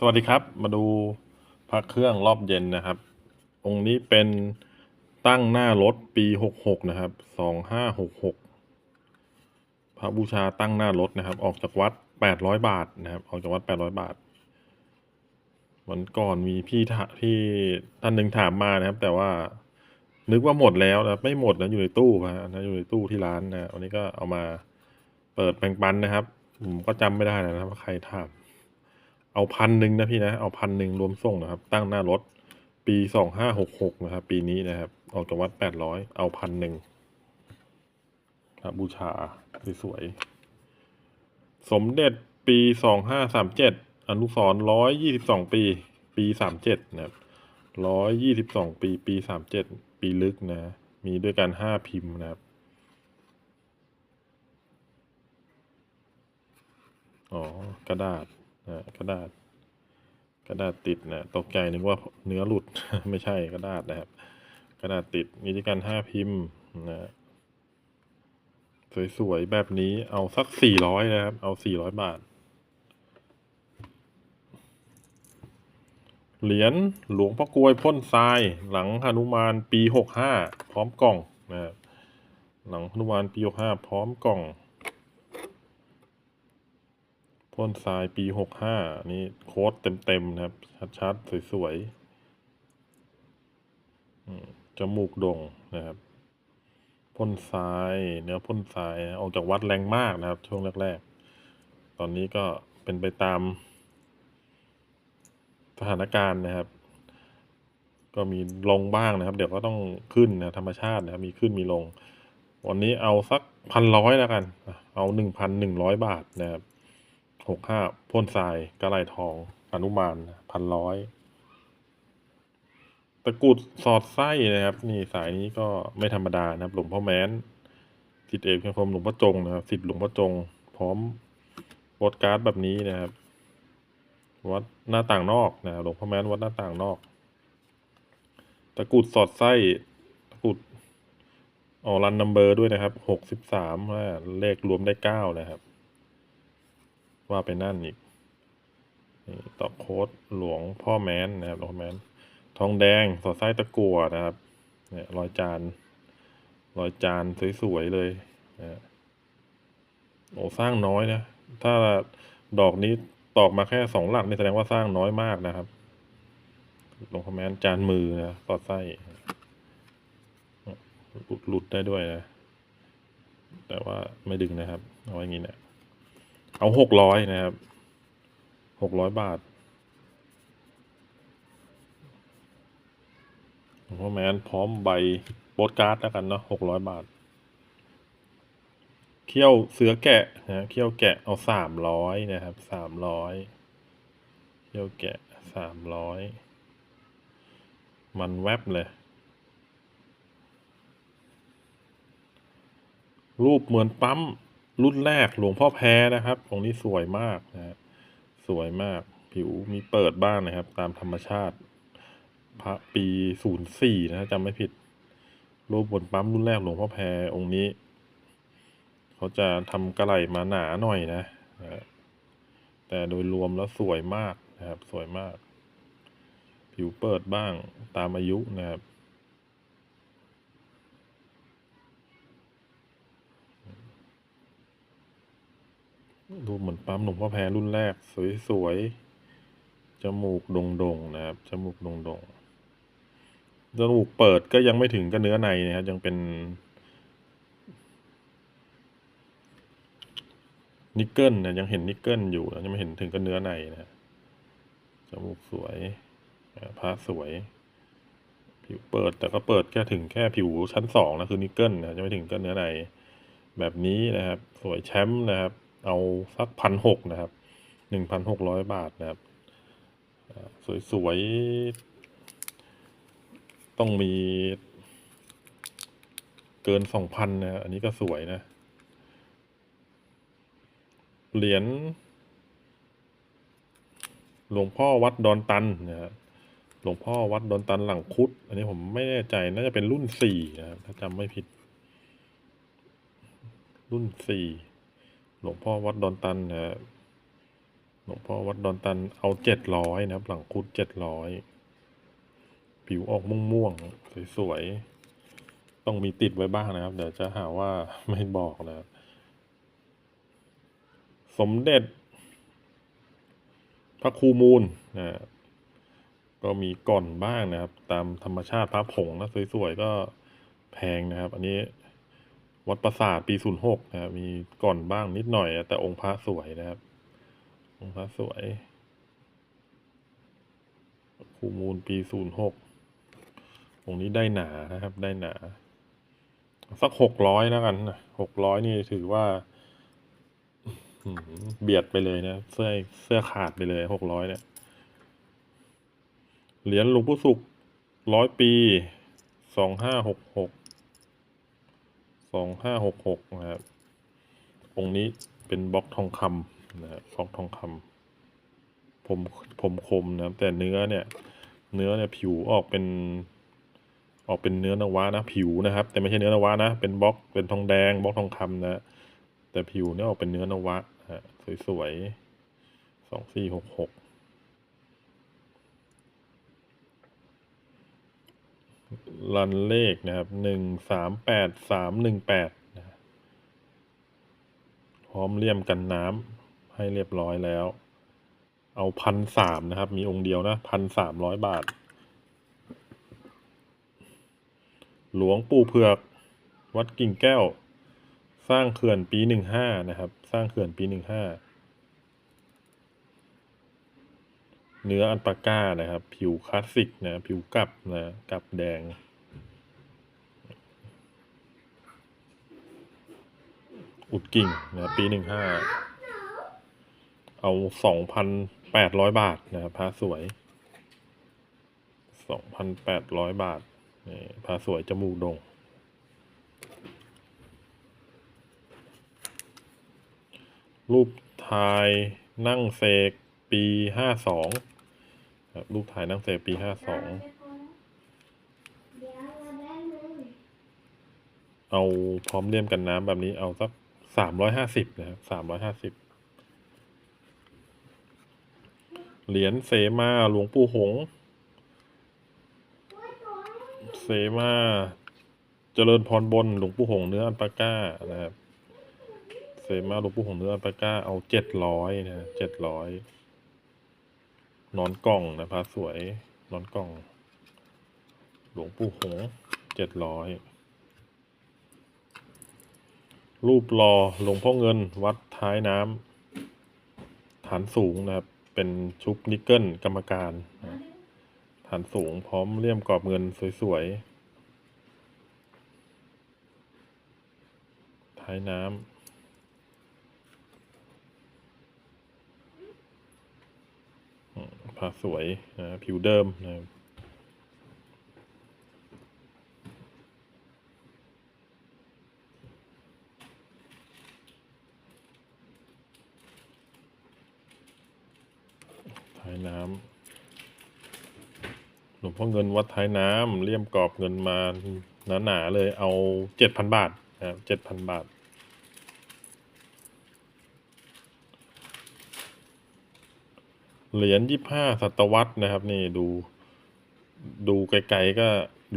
สวัสดีครับ มาดูพระเครื่องรอบเย็นนะครับ องค์นี้เป็นตั้งหน้ารถปีหกหกนะครับสองห้าหกหกพระบูชาตั้งหน้ารถนะครับ ออกจากวัดแปดร้อยบาทนะครับ ออกจากวัดแปดร้อยบาท วันก่อนมีพี่ถาพี่ท่านหนึ่งถามมานะครับ แต่ว่านึกว่าหมดแล้วนะไม่หมดนะอยู่ในตู้ครับนะอยู่ในตู้ที่ร้านนะวันนี้ก็เอามาเปิดแบ่งปันนะครับผมก็จำไม่ได้นะครับว่าใครถาม เอาพันหนึ่งนะพี่นะ เอาพันหนึ่งรวมส่งนะครับ ตั้งหน้ารถ ปีสองห้าหกหกนะครับ ปีนี้นะครับ ออกจากวัดแปดร้อยเอาพันหนึ่งครับบูชาสวยๆสมเด็จปีสองห้าสามเจ็ดอนุสรร้อยยี่สิบสองปี ปีสามเจ็ดนะครับร้อยยี่สิบสองปี ปีสามเจ็ดปีลึกนะ มีด้วยกันห้าพิมพ์นะครับอ๋อกระดาษ กระดาษ กระดาษติดนะตกใจนึกว่าเนื้อหลุด ไม่ใช่กระดาษนะครับ กระดาษติดมีด้วยกันห้าพิมพ์นะสวยๆแบบนี้เอาสักสี่ร้อยนะครับ เอาสี่ร้อยบาท เหรียญหลวงพ่อกลวยพ่นทราย หลังหนุมานปีหกห้าพร้อมกล่องนะครับหลังหนุมานปีหกห้าพร้อมกล่อง พ่นทรายปีหกห้านี่โค้ดเต็มๆนะครับ ชัดๆ สวยๆจมูกดงนะครับ พ่นทรายเนื้อพ่นทรายออกจากวัดแรงมากนะครับ ช่วงแรกๆ ตอนนี้ก็เป็นไปตามสถานการณ์นะครับ ก็มีลงบ้างนะครับ เดี๋ยวก็ต้องขึ้นนะธรรมชาตินะครับ มีขึ้นมีลง วันนี้เอาสักพันร้อยแล้วกัน เอาหนึ่งพันหนึ่งร้อยบาทนะครับ หกห้าพ่นทรายกระไหลทอง อนุมานพันร้อยตะกุดสอดไส้นะครับ นี่สายนี้ก็ไม่ธรรมดานะครับ หลวงพ่อแม้นสิทธิเอกเพียงคมหลวงพ่อจงนะครับสิทธิหลวงพ่อจง พร้อมโปสการ์ดแบบนี้นะครับ วัดหน้าต่างนอกนะครับหลวงพ่อแม้นวัดหน้าต่างนอก ตะกุดสอดไส้ตะกุดออรันนัมเบอร์ด้วยนะครับหกสิบสามเลขรวมได้เก้านะครับ ว่าไปนั่นอีกต่อโค้ดหลวงพ่อแมนนะครับหลวงพ่อแมนทองแดงสอดไส้ตะกั่วนะครับ เนี่ยรอยจานรอยจานสวยๆเลยนะโอ้สร้างน้อยนะ ถ้าดอกนี้ตอกมาแค่สองหลักนี่แสดงว่าสร้างน้อยมากนะครับหลวงพ่อแม้นจานมือนะสอดไส้หลุดได้ด้วยนะ แต่ว่าไม่ดึงนะครับ เอาไว้อย่างนี้เนะ เอาหกร้อยนะครับหกร้อยบาทหลวงพ่อแมนพร้อมใบโปสการ์ดแล้วกันเนาะหกร้อยบาท เขี้ยวเสือแกะนะเขี้ยวแกะเอาสามร้อยนะครับสามร้อยเขี้ยวแกะสามร้อยมันแวบเลย รูปเหมือนปั๊ม รุ่นแรกหลวงพ่อแพ้นะครับองค์นี้สวยมากนะฮะสวยมากผิวมีเปิดบ้างนะครับ ตามธรรมชาติ พระปีศูนย์สี่นะจำไม่ผิด รูปบนปั๊มรุ่นแรกหลวงพ่อแพรองค์นี้ เขาจะทำกระไหลมาหนาหน่อยนะนะฮะแต่โดยรวมแล้วสวยมากนะครับ สวยมาก ผิวเปิดบ้างตามอายุนะครับ รูปเหมือนปั๊มหลวงพ่อแพรรุ่นแรก สวยๆ จมูกดงๆ นะครับ จมูกดงๆ จมูกเปิดก็ยังไม่ถึงกับเนื้อในนะครับ ยังเป็น นิกเกิลนะยังเห็นนิกเกิลอยู่นะยังไม่เห็นถึงกับเนื้อในนะจมูกสวยพระสวย ผิวเปิดแต่ก็เปิดแค่ถึงแค่ผิวชั้นสองนะคือนิกเกิลนะยังไม่ถึงกับเนื้อในแบบนี้นะครับ สวยแชมป์นะครับ เอาสักพันหกนะครับหนึ่งพันหกร้อยบาทนะครับสวยๆ ต้องมีเกินสองพันนะอันนี้ก็สวยนะ เหรียญหลวงพ่อวัดดอนตันนะครับหลวงพ่อวัดดอนตันหลังคุด อันนี้ผมไม่แน่ใจน่าจะเป็นรุ่นสี่นะครับถ้าจำไม่ผิด รุ่นสี่ หลวงพ่อวัดดอนตันนะหลวงพ่อวัดดอนตันเอาเจ็ดร้อยนะครับ หลังคุดเจ็ดร้อยผิวออกม่วงๆสวยๆต้องมีติดไว้บ้างนะครับ เดี๋ยวจะหาว่าไม่บอกนะครับสมเด็จ พระครูมูลนะก็มีก่อนบ้างนะครับ ตามธรรมชาติพระผงนะสวยๆก็แพงนะครับ อันนี้ วัดประสาทปีศูนย์หกนะครับมีก่อนบ้างนิดหน่อย แต่องค์พระสวยนะครับ องค์พระสวยคูมูลปีศูนย์หกองนี้ได้หนานะครับ ได้หนา สักหกร้อยแล้วกันหกร้อยนี่ถือว่าเบียดไปเลยนะ เสื้อเสื้อขาดไปเลยหกร้อยเนี่ยเหรียญหลวงปู่ศุกร้อยปีสองห้าหกหก สองห้าหกหกนะครับองค์นี้เป็นบล็อกทองคำนะครับบล็อกทองคำผมผมคมนะครับแต่เนื้อเนี่ย เนื้อเนี่ยผิวออกเป็น ออกเป็นเนื้อนวะนะผิวนะครับ แต่ไม่ใช่เนื้อนวะนะเป็นบล็อกเป็นทองแดงบล็อกทองคำนะแต่ผิวเนี่ยออกเป็นเนื้อนวะฮะสวยๆสองสี่หกหก รันเลขนะครับหนึ่งสามแปดสามหนึ่งแปดพร้อมเลี่ยมกันน้ำให้เรียบร้อยแล้ว เอาพันสามนะครับ มีองค์เดียวนะพันสามร้อยบาท หลวงปู่เผือก วัดกิ่งแก้ว สร้างเขื่อนปีหนึ่งห้านะครับ สร้างเขื่อนปีหนึ่งห้า เนื้ออันปาก้านะครับ ผิวคลาสสิกนะ ผิวกลับนะกลับแดง อุดกิ่งนะปีหนึ่งห้าเอาสองพันแปดร้อยบาทนะครับพระสวยสองพันแปดร้อยบาทนี่พระสวยจมูกดง รูปถ่ายนั่งเสก ปีห้าสองรูปถ่ายนั่งเสกปีห้าสองเอาพร้อมเลี่ยมกันน้ำแบบนี้เอาสักสามร้อยห้าสิบนะครับสามร้อยห้าสิบเหรียญเสมาหลวงปู่หงส์เสมาเจริญพรบนหลวงปู่หงส์เนื้ออันปาก้านะครับ เสมาหลวงปู่หงส์เนื้ออันปาก้าเอาเจ็ดร้อยนะเจ็ดร้อย นอนกล่องนะพระสวยนอนกล่อง หลวงปู่หงเจ็ดร้อยรูปรอหลวงพ่อเงินวัดท้ายน้ำฐานสูงนะครับ เป็นชุบนิกเกิลกรรมการ ฐานสูงพร้อมเลี่ยมกรอบเงินสวยๆ ท้ายน้ำอืม ผ้าสวยนะผิวเดิมนะครับท้ายน้ำหลวงพ่อเงินวัดท้ายน้ำเลี่ยมกรอบเงินมาหนาๆเลยเอาเจ็ดพันบาทนะครับเจ็ดพันบาท เหรียญยี่ห้าศตวรรษนะครับ นี่ดู ดูไกลๆก็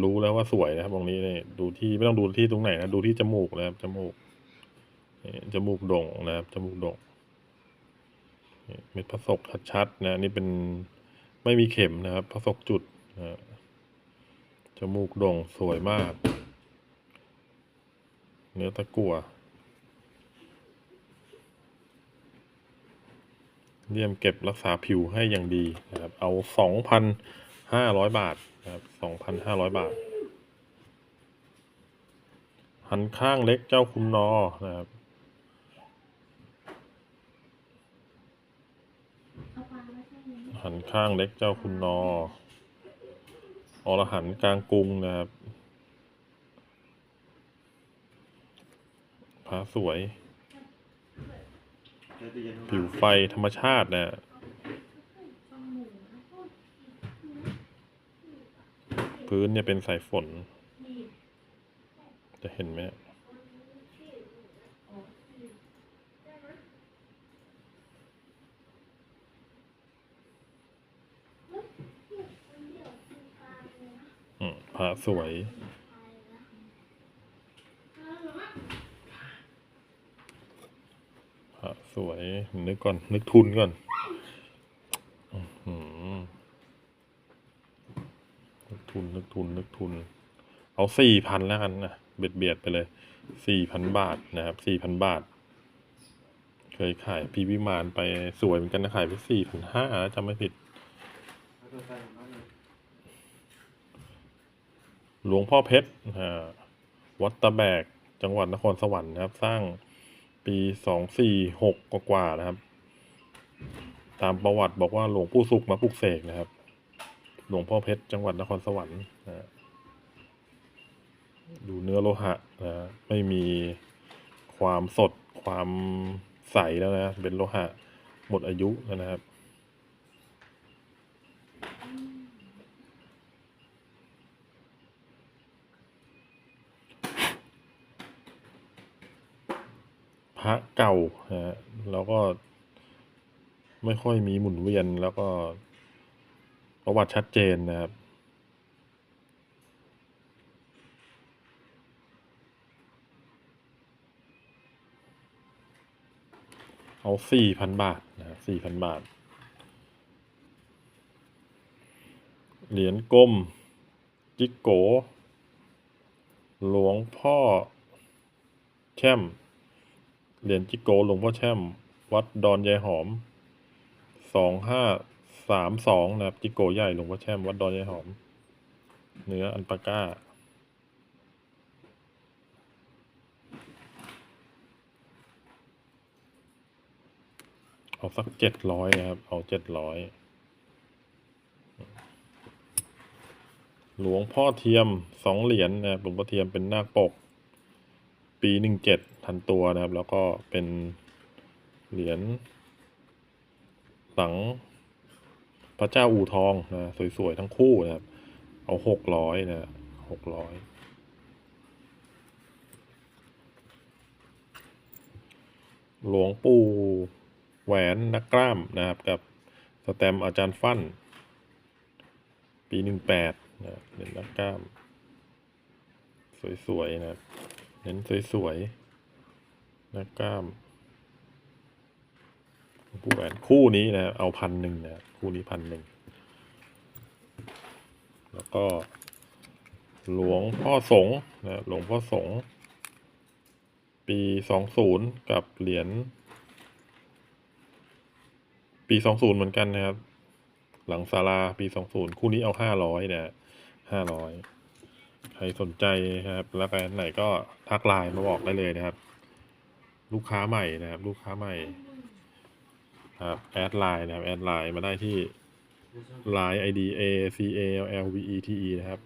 รู้แล้วว่าสวยนะครับตรงนี้นี่ดูที่ไม่ต้องดูที่ตรงไหนนะดูที่จมูกนะครับจมูกจมูกโด่งนะครับจมูกโด่งเม็ดพระศกชัดๆนะนี่เป็นไม่มีเข็มนะครับพระศกจุดนะจมูกโด่งสวยมาก เนื้อตะกั่ว เลี่ยมเก็บรักษาผิวให้อย่างดีนะครับเอาสองพันห้าร้อยบาทนะครับสองพันห้าร้อยบาท หันข้างเล็กเจ้าคุณนอนะครับหันข้างเล็กเจ้าคุณนออรหันกลางกรุงนะครับพระสวย ผิวไฟธรรมชาตินะพื้นเนี่ยเป็นสายฝน จะเห็นไหมพระสวย สวย นึกก่อน นึกทุนก่อนนึกทุน นึกทุน นึกทุน เอาสี่พันแล้วกันนะ เบียดเบียดไปเลย สี่พันบาทนะครับ สี่พันบาท เคยขายพีวิมานไปสวยเหมือนกันนะขายไปสี่พันห้าจำไม่ผิดหลวงพ่อเพชรวัดตะแบก จังหวัดนครสวรรค์นะครับ สร้าง ปีสองสี่หกกว่าๆนะครับ ตามประวัติบอกว่าหลวงปู่สุขมาปลุกเสกนะครับ หลวงพ่อเพชรจังหวัดนครสวรรค์นะดูเนื้อโลหะนะฮะไม่มีความสดความใสแล้วนะ เป็นโลหะหมดอายุแล้วนะครับ พระเก่านะฮะแล้วก็ไม่ค่อยมีหมุนเวียนแล้วก็ประวัติชัดเจนนะครับเอาสี่พันบาทนะสี่พันบาท เหรียญกลม จิกโก หลวงพ่อ แช่ม เหรียญจิโกหลวงพ่อแช่ม วัดดอนยายหอม สองห้าสามสองนะครับ จิโกใหญ่หลวงพ่อแช่ม วัดดอนยายหอม เนื้ออันปาก้า เอาสักเจ็ดร้อยนะครับ เอาเจ็ดร้อยหลวงพ่อเทียมสองเหรียญนะครับหลวงพ่อเทียมเป็นนาคปก ปีหนึ่งเจ็ดทันตัวนะครับ แล้วก็เป็นเหรียญหลังพระเจ้าอู่ทองนะ สวยๆ ทั้งคู่นะครับ เอาหกร้อยนะหกร้อยหลวงปู่แหวนนักกล้ามนะครับ กับสแตมอาจารย์ฟั่น ปีหนึ่งแปดนะเหรียญนักกล้าม สวยๆนะครับ เน้นสวยๆหน้ากล้ามผู้แหวนคู่นี้นะ เอาพันหนึ่งนะคู่นี้พันหนึ่ง แล้วก็ หลวงพ่อสงฆ์นะหลวงพ่อสงฆ์ปีสองศูนย์กับเหรียญปีสองศูนย์เหมือนกันนะครับ หลังศาลาปีสองศูนย์คู่นี้เอาห้าร้อยนะห้าร้อย รสนใจนะครับ แล้วก็ไหนก็ทักไลน์มาบอกได้เลยนะครับ ลูกค้าใหม่นะครับ ลูกค้าใหม่ครับแอดไลน์นะครับแอดไลน์มาได้ที่ Line ID A C A L L V E T E นะครับ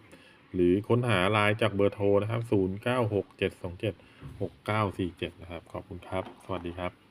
หรือค้นหาไลน์จากเบอร์โทรนะครับ 0 9 6 7 2 7 6 9 4 7 นะครับ ขอบคุณครับ สวัสดีครับ